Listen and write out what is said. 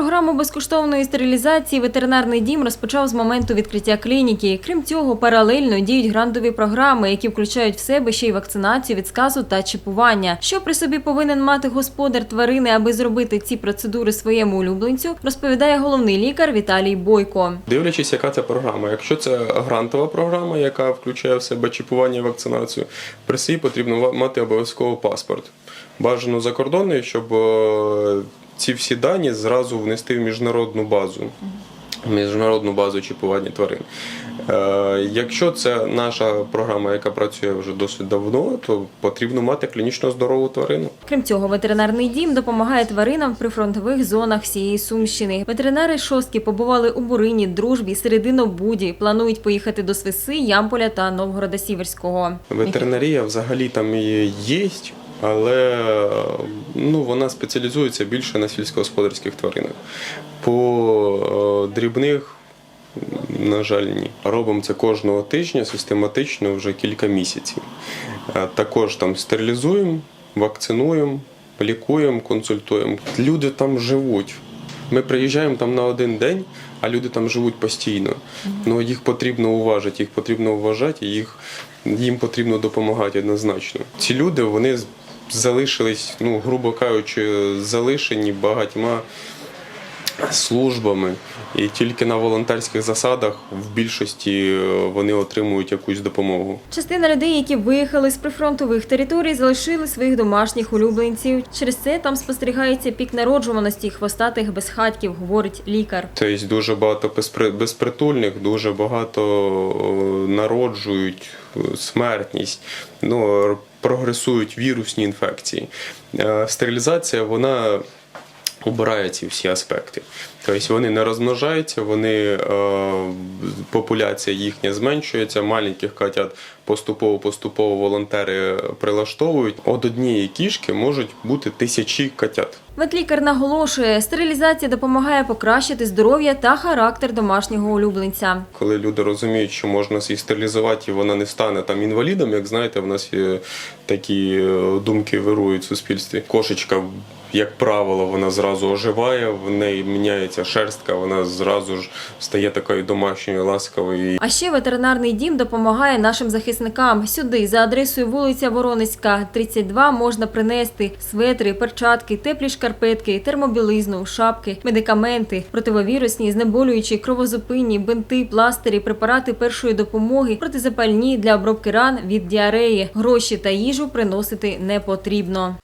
Програму безкоштовної стерилізації ветеринарний дім розпочав з моменту відкриття клініки. Крім цього, паралельно діють грантові програми, які включають в себе ще й вакцинацію від сказу та чіпування. Що при собі повинен мати господар тварини, аби зробити ці процедури своєму улюбленцю, розповідає головний лікар Віталій Бойко. Дивлячись, яка це програма. Якщо це грантова програма, яка включає в себе чіпування і вакцинацію, при собі потрібно мати обов'язково паспорт. Бажано закордонний, щоб е, ці всі дані зразу внести в міжнародну базу. Міжнародну базу чіпування тварин. Е, якщо це наша програма, яка працює вже досить давно, то потрібно мати клінічно здорову тварину. Крім цього, ветеринарний дім допомагає тваринам в прифронтових зонах всієї Сумщини. Ветеринари шостки побували у Бурині, Дружбі, Серединобуді. Планують поїхати до Свиси, Ямполя та Новгорода Сіверського. Ветеринарія взагалі там є, але ну, вона спеціалізується більше на сільськогосподарських тваринах. По е, дрібних, на жаль, ні. Робимо це кожного тижня систематично вже кілька місяців. Е, Також там стерилізуємо, вакцинуємо, лікуємо, консультуємо. Люди там живуть. Ми приїжджаємо там на один день, а люди там живуть постійно. Ну їх потрібно уважити, їх потрібно вважати, їх їм потрібно допомагати однозначно. Ці люди вони залишились, ну грубо кажучи, залишені багатьма службами, і тільки на волонтерських засадах в більшості е, вони отримують якусь допомогу. Частина людей, які виїхали з прифронтових територій, залишили своїх домашніх улюбленців. Через це там спостерігається пік народжуваності хвостатих безхатьків, говорить лікар. Тобто дуже багато безпритульних, дуже багато е, народжують е, смертність, ну, прогресують вірусні інфекції. Е, Стерилізація вона убирає ці всі аспекти. Тобто вони не розмножаються, вони е, популяція їхня зменшується, маленьких котят поступово-поступово волонтери прилаштовують. От однієї кішки можуть бути тисячі котят. Ветлікар наголошує, стерилізація допомагає покращити здоров'я та характер домашнього улюбленця. Коли люди розуміють, що можна її стерилізувати, і вона не стане там інвалідом, як знаєте, в нас є такі е, думки вирують в суспільстві. Кошечка, як правило, вона зразу оживає, в неї міняється шерстка, вона зразу ж стає такою домашньою, ласкавою. А ще ветеринарний дім допомагає нашим захисникам. Сюди за адресою вулиця Воронецька, 32, можна принести светри, перчатки, теплі шкарпетки, термобілизну, шапки, медикаменти, противовірусні, знеболюючі, кровозупинні, бинти, пластирі, препарати першої допомоги, протизапальні для обробки ран від діареї. Гроші та їжу приносити не потрібно.